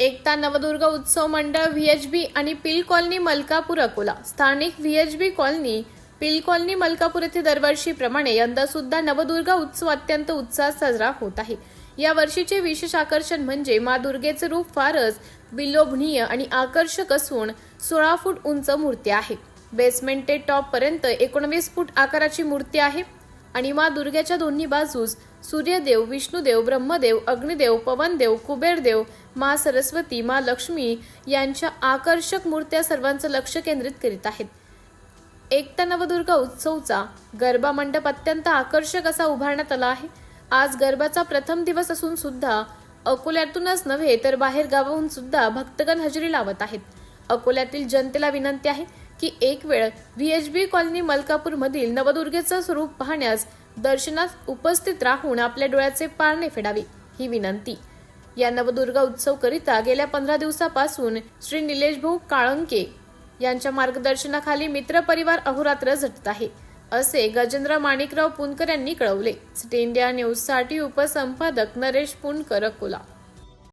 एकता नवदुर्ग उत्सव मंडळ व्हीएचबी आणि पिल कॉलनी मलकापूर अकोला. स्थानिक व्हीएचबी कॉलनी पिल कॉलनी मलकापूर येथे दरवर्षीप्रमाणे यंदा सुद्धा नवदुर्गा उत्सव अत्यंत उत्साहात साजरा होत आहे. या वर्षीचे विशेष आकर्षण म्हणजे मा दुर्गेचे रूप फारच विलोभनीय आणि आकर्षक असून सोळा फूट उंच मूर्ती आहे. बेसमेंट ते टॉप पर्यंत एकोणवीस फूट आकाराची मूर्ती आहे. आणि मा दुर्गेच्या दोन्ही बाजूस सूर्यदेव विष्णुदेव ब्रह्मदेव अग्निदेव पवनदेव कुबेरदेव मा सरस्वती मा लक्ष्मी यांच्या आकर्षक मूर्त्या सर्वांचं लक्ष केंद्रित करीत आहेत. एकता नवदुर्गा उत्सवचा गरबा मंडप अत्यंत आकर्षक असा उभारण्यात आला आहे. आज गरबाचा प्रथम दिवस असून सुद्धा अकोल्यातूनच नव्हे तर बाहेर गावाहून सुद्धा भक्तगण हजेरी लावत आहेत. अकोल्यातील जनतेला विनंती आहे की एक वेळ V H B colony Malkapur मधील नवदुर्गेचं स्वरूप पाहण्यास दर्शनात उपस्थित राहून आपल्या डोळ्याचे पारणे फेडावे ही विनंती. या नवदुर्गा उत्सव करिता गेल्या पंधरा दिवसापासून श्री निलेश भाऊ काळंके यांच्या मार्गदर्शनाखाली मित्र परिवार अहोरात्र झटत आहे असे गजेंद्र माणिकराव पुनकर यांनी कळवले. सिटी इंडिया न्यूजसाठी उपसंपादक नरेश पुणकर अकोला.